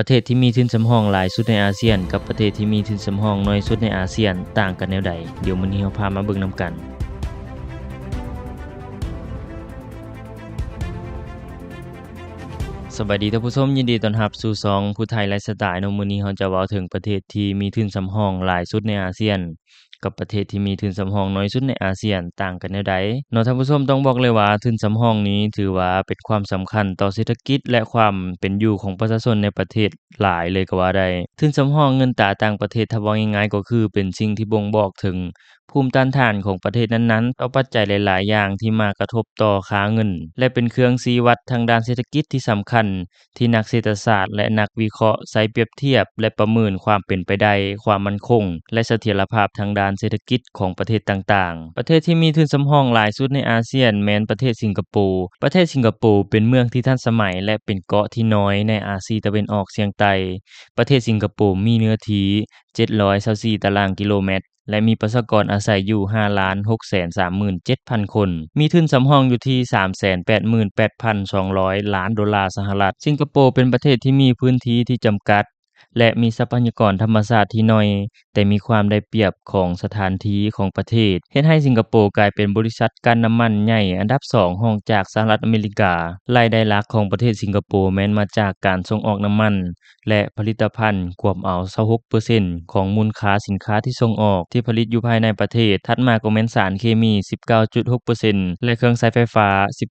ประเทศที่มีทุนสำรองหลายสุดในอาเซียน กับประเทศที่มีทุนสำรองน้อยสุดในอาเซียนต่างกันแนวใด เดี๋ยวมื้อนี้เราพามาเบิ่งนํกัน สวัสดีท่านผู้ชมยินดีต้อนรับสู่ช่องผู้ไทยไลฟ์สไตล์ในมื้อนี้เราจะเว้าถึงประเทศที่มีทุนสำรองหลายสุดในอาเซียน กับประเทศที่มีทุนสำรองน้อยสุดในอาเซียนต่างกันแนวใดเนาะท่านผู้ชมต้องบอกเลยว่าทุนสำรองนี้ถือว่าเป็นความสำคัญต่อเศรษฐกิจและความเป็นอยู่ของประชาชนในประเทศหลายเลยก็ว่าได้ทุนสำรองเงินตราต่างประเทศถ้าเว้าง่ายๆก็คือเป็นสิ่งที่บ่งบอกถึงภูมิต้านทานของประเทศนั้นๆต่อปัจจัยหลาย ๆ อย่างที่มากระทบต่อค่าเงิน และเป็นเครื่องชี้วัดทางด้านเศรษฐกิจที่สำคัญ ที่นักเศรษฐศาสตร์และนักวิเคราะห์ใช้เปรียบเทียบ และประเมินความเป็นไปได้ ความมั่นคง และเสถียรภาพทางด้านเศรษฐกิจของประเทศต่างๆ ประเทศที่มีทุนสำรองหลายสุดในอาเซียนแม้นประเทศสิงคโปร์ ประเทศสิงคโปร์เป็นเมืองที่ทันสมัยและเป็นเกาะที่น้อยในอาซีตะเวนออกเฉียงใต้ ประเทศสิงคโปร์มีเนื้อที่724ตารางกิโลเมตรและมีประชากรอาศัยอยู่5,637,000 คน มีทุนสำรองอยู่ที่ 388,200 ล้านดอลลาร์สหรัฐ สิงคโปร์เป็นประเทศที่มีพื้นที่ที่จำกัด และมีทรัพยากรธรรมชาติที่น้อย แต่มีความได้เปรียบของสถานที่ของประเทศ เฮ็ดให้สิงคโปร์กลายเป็นบริษัทการน้ำมันใหญ่อันดับ2รองจากสหรัฐอเมริการายได้หลักของประเทศสิงคโปร์แม้นมาจากการส่งออกน้ำมัน และผลิตภัณฑ์กวมเอา26%ของมูลค่าสินค้าที่ส่งออกที่ผลิตอยู่ภายในประเทศ ถัดมาก็แม่นสารเคมี 19.6%และเครื่องใช้ไฟฟ้า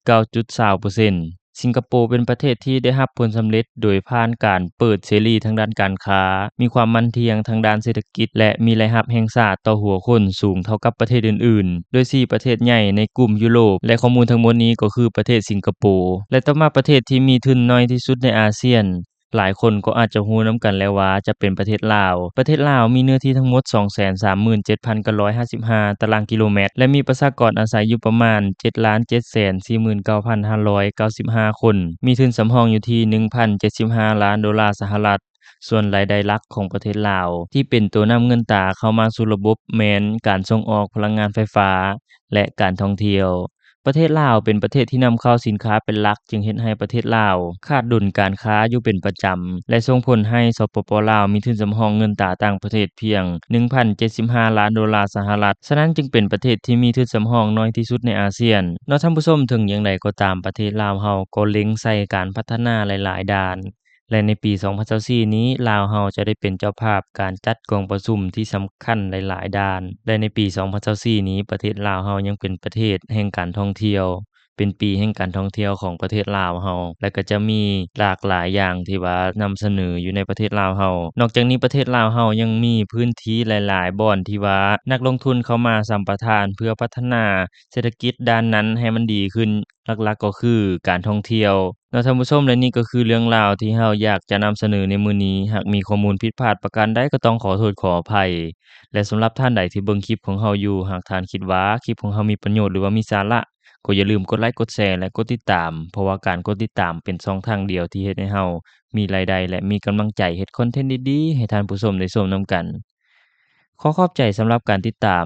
19.20% สิงคโปร์เป็นประเทศที่ได้รับผลสำเร็จโดยผ่านการเปิดเสรีทางด้านการค้า มีความมั่นเทียงทางด้านเศรษฐกิจ และมีรายรับแห่งชาติต่อหัวคนสูงเท่ากับประเทศอื่นๆ โดย 4 ประเทศใหญ่ในกลุ่มยุโรป และข้อมูลทั้งหมดนี้ก็คือประเทศสิงคโปร์ และต่อมาประเทศที่มีทุนน้อยที่สุดในอาเซียน หลายคนก็อาจจะรู้นำกันแล้วว่าจะเป็นประเทศลาว ประเทศลาวมีเนื้อที่ทั้งหมด 237,955 ตารางกิโลเมตร และมีประชากรอาศัยอยู่ประมาณ 7,749,595 คน มีทุนสำรองอยู่ที่ 1,075 ล้านดอลลาร์สหรัฐส่วนรายได้หลักของประเทศลาว ที่เป็นตัวนำเงินตราเข้ามาสู่ระบบแมนการส่งออกพลังงานไฟฟ้า และการท่องเที่ยว ประเทศลาวเป็นประเทศที่นำเข้าสินค้าเป็นหลัก จึงเฮ็ดให้ประเทศลาวขาดดุลการค้าอยู่เป็นประจำ และส่งผลให้สปปลาวมีทุนสำรองเงินตราต่างประเทศเพียง 1,075 ล้านดอลลาร์สหรัฐ ฉะนั้นจึงเป็นประเทศที่มีทุนสำรองน้อยที่สุดในอาเซียนเนาะท่านผู้ชมถึงอย่างไรก็ตามประเทศลาวเฮาก็เล็งใส่การพัฒนาหลาย ๆ ด้าน และในปี 2024นี้ลาวเฮาจะได้เป็นเจ้าภาพการจัดกองประชุมที่สำคัญหลายๆด้าน และในปี 2024นี้ประเทศลาวเฮายังเป็นประเทศแห่งการท่องเที่ยว เป็นปีแห่งการท่องเที่ยวของประเทศลาวเฮาและก็จะมีหลากหลายอย่างที่ว่านำเสนออยู่ในประเทศลาวเฮานอกจากนี้ประเทศลาวเฮายังมีพื้นที่หลาย ๆ บ่อนที่ว่านักลงทุนเข้ามาสัมปทานเพื่อพัฒนาเศรษฐกิจด้านนั้นให้มันดีขึ้นหลักๆก็คือการท่องเที่ยวเนาะท่านผู้ชมและนี่ก็คือเรื่องราวที่เราอยากจะนำเสนอในมื้อนี้หากมีข้อมูลผิดพลาดประการใดก็ต้องขอโทษขออภัย และสำหรับท่านใดที่เบิ่งคลิปของเราอยู่หากท่านคิดว่าคลิปของเรามีประโยชน์หรือว่ามีสาระ ก็อย่าลืมกดไลค์กดแชร์และกดติดตาม เพราะว่าการกดติดตามเป็นช่องทางเดียวที่เฮ็ดให้เรามีรายได้และมีกำลังใจเฮ็ดคอนเทนต์ดีๆให้ท่านผู้ชมได้ชมนำกัน ขอขอบใจสำหรับการติดตาม